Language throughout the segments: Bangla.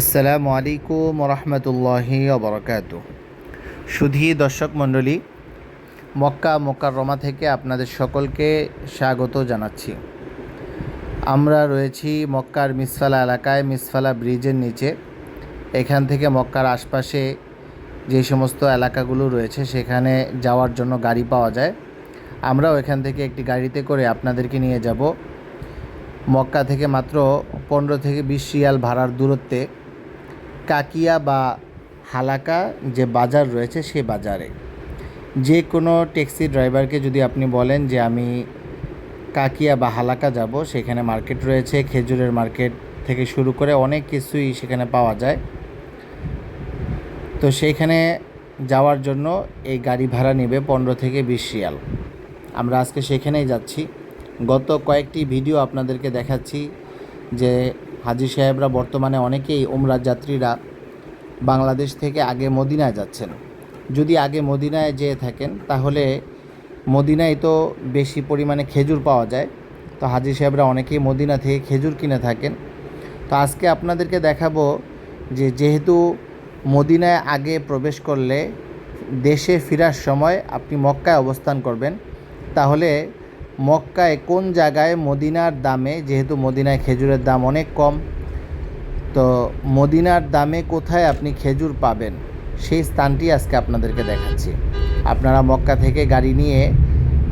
আসসালামু আলাইকুম রহমতুল্লাহি অবরকাত সুধী দর্শক মণ্ডলী, মক্কা মোকাররমা থেকে আপনাদের সকলকে স্বাগত জানাচ্ছি। আমরা রয়েছি মক্কার মিসফালা এলাকায়, মিসফালা ব্রিজের নিচে। এখান থেকে মক্কার আশপাশে যে সমস্ত এলাকাগুলো রয়েছে, সেখানে যাওয়ার জন্য গাড়ি পাওয়া যায়। আমরাও এখান থেকে একটি গাড়িতে করে আপনাদেরকে নিয়ে যাব। মক্কা থেকে মাত্র পনেরো থেকে বিশ রিয়াল ভাড়ার দূরত্বে কাকিয়া বা হালাকা যে বাজার রয়েছে সে বাজারে। যে কোনো ট্যাক্সি ড্রাইভারকে যদি আপনি বলেন যে আমি কাকিয়া বা হালাকা যাব, সেখানে মার্কেট রয়েছে, খেজুরের মার্কেট থেকে শুরু করে অনেক কিছুই সেখানে পাওয়া যায়। তো সেইখানে যাওয়ার জন্য এই গাড়ি ভাড়া নেবে পনেরো থেকে বিশ রিয়াল। আমরা আজকে সেখানেই যাচ্ছি। গত কয়েকটি ভিডিও আপনাদেরকে দেখাচ্ছি যে হাজি সাহেবরা বর্তমানে অনেকেই উমরা যাত্রীরা বাংলাদেশ থেকে আগে মদিনায় যাচ্ছেন। যদি আগে মদিনায় যেয়ে থাকেন, তাহলে মদিনায় তো বেশি পরিমাণে খেজুর পাওয়া যায়। তো হাজি সাহেবরা অনেকেই মদিনা থেকে খেজুর কিনে থাকেন। তো আজকে আপনাদেরকে দেখাবো যে যেহেতু মদিনায় আগে প্রবেশ করলে দেশে ফেরার সময় আপনি মক্কায় অবস্থান করবেন, তাহলে মক্কায় কোন জায়গায় মদিনার দামে, যেহেতু মদিনায় খেজুরের দাম অনেক কম, তো মদিনার দামে কোথায় আপনি খেজুর পাবেন? সেই স্থানটি আজকে আপনাদেরকে দেখাচ্ছি। আপনারা মক্কা থেকে গাড়ি নিয়ে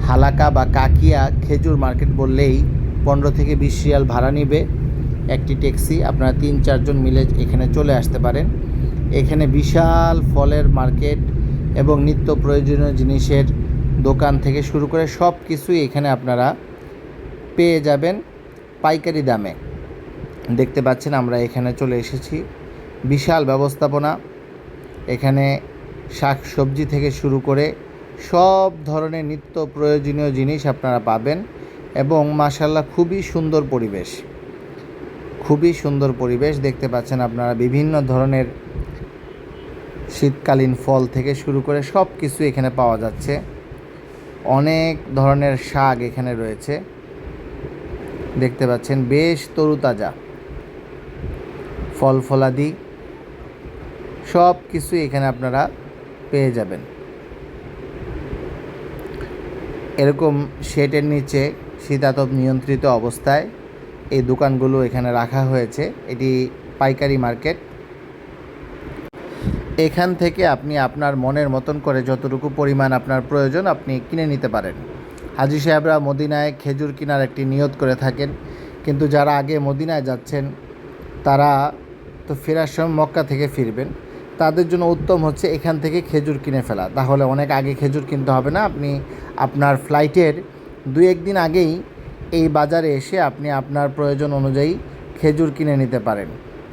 হালাকা বা কাকিয়া খেজুর মার্কেট বললেই পনেরো থেকে বিশ রিয়াল ভাড়া নিবে। একটি ট্যাক্সি, আপনারা তিন চারজন মিলে এখানে চলে আসতে পারেন। এখানে বিশাল ফলের মার্কেট এবং নিত্য প্রয়োজনীয় জিনিসের দোকান থেকে শুরু করে সব কিছুই এখানে আপনারা পেয়ে যাবেন পাইকারি দামে। দেখতে পাচ্ছেন আমরা এখানে চলে এসেছি। বিশাল ব্যবস্থাপনা। এখানে শাক সবজি থেকে শুরু করে সব ধরনের নিত্য প্রয়োজনীয় জিনিস আপনারা পাবেন এবং মাসাল্লাহ খুবই সুন্দর পরিবেশ। খুবই সুন্দর পরিবেশ। দেখতে পাচ্ছেন আপনারা বিভিন্ন ধরনের শীতকালীন ফল থেকে শুরু করে সব কিছু এখানে পাওয়া যাচ্ছে। অনেক ধরনের শাক এখানে রয়েছে। দেখতে পাচ্ছেন, বেশ তরুতাজা। ফল ফলাদি সব কিছু এখানে আপনারা পেয়ে যাবেন। এরকম শেডের নিচে শীতাতপ নিয়ন্ত্রিত অবস্থায় এই দোকানগুলো এখানে রাখা হয়েছে। এটি পাইকারি মার্কেট। এখান থেকে আপনি আপনার মনের মতন করে যতটুকু পরিমাণ আপনার প্রয়োজন আপনি কিনে নিতে পারেন। হাজি সাহেবরা মদিনায় খেজুর কেনার একটি নিয়ত করে থাকেন। কিন্তু যারা আগে মদিনায় যাচ্ছেন, তারা তো ফেরার সময় মক্কা থেকে ফিরবেন। তাদের জন্য উত্তম হচ্ছে এখান থেকে খেজুর কিনে ফেলা। তাহলে অনেক আগে খেজুর কিনতে হবে না? আপনি আপনার ফ্লাইটের দুই একদিন আগেই এই বাজারে এসে আপনি আপনার প্রয়োজন অনুযায়ী খেজুর কিনে নিতে পারেন।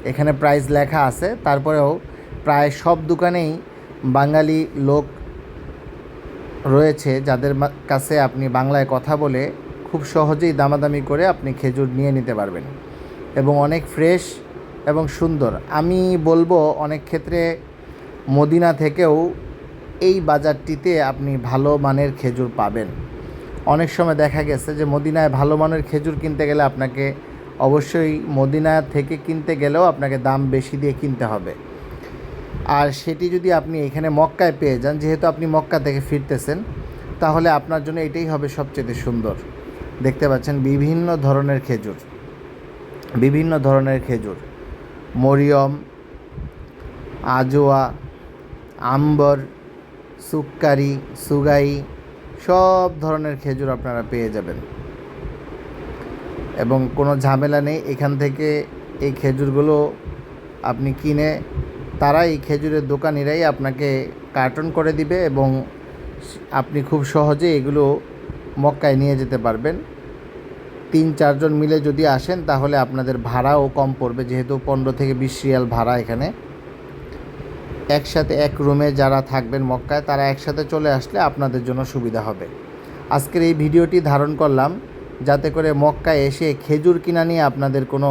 এখানে প্রাইস লেখা আছে, তারপরেও প্রায় সব দোকানেই বাঙালি লোক রয়েছে যাদের কাছে আপনি বাংলায় কথা বলে খুব সহজেই দামাদামি করে আপনি খেজুর নিয়ে নিতে পারবেন এবং অনেক ফ্রেশ এবং সুন্দর। আমি বলব অনেক ক্ষেত্রে মদিনা থেকেও এই বাজারটিতে আপনি ভালো মানের খেজুর পাবেন। অনেক সময় দেখা গেছে যে মদিনায় ভালো মানের খেজুর কিনতে গেলে আপনাকে অবশ্যই মদিনা থেকে কিনতে গেলেও আপনাকে দাম বেশি দিয়ে কিনতে হবে। আর সেটি যদি আপনি এখানে মক্কায় পেয়ে যান, যেহেতু আপনি মক্কা থেকে ফিরতেছেন, তাহলে আপনার জন্য এটাই হবে সবচেয়ে সুন্দর। দেখতে পাচ্ছেন বিভিন্ন ধরনের খেজুর, বিভিন্ন ধরনের খেজুর। মরিয়ম, আজোয়া, আম্বর, সুক্কারি, সুগাই, সব ধরনের খেজুর আপনারা পেয়ে যাবেন। এবং কোনো ঝামেলা নেই, এখান থেকে এই খেজুরগুলো আপনি কিনে তারা এই খেজুরের দোকানিরাই আপনাকে কার্টন করে দিবে এবং আপনি খুব সহজে এগুলো মক্কায় নিয়ে যেতে পারবেন। তিন, চারজন মিলে যদি আসেন, তাহলে আপনাদের ভাড়াও কম পড়বে, যেহেতু পনেরো থেকে বিশ রিয়াল ভাড়া এখানে। একসাথে এক রুমে যারা থাকবেন মক্কায়, তারা একসাথে চলে আসলে আপনাদের জন্য সুবিধা হবে। আজকের এই ভিডিওটি ধারণ করলাম, যাতে করে মক্কায় এসে খেজুর কিনা নিয়ে আপনাদের কোনো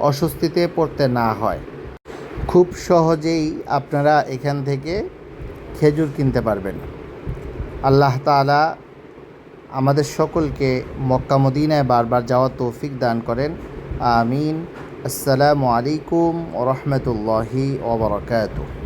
অস্বস্তিতে পড়তে না হয়। খুব সহজেই আপনারা এখান থেকে খেজুর কিনতে পারবেন। আল্লাহ তালা আমাদের সকলকে মক্কা মদিনায় বারবার যাওয়ার তৌফিক দান করেন। আমিন। আসসালামু আলাইকুম ওরহমতুল্লাহি ওবরাকাতুহ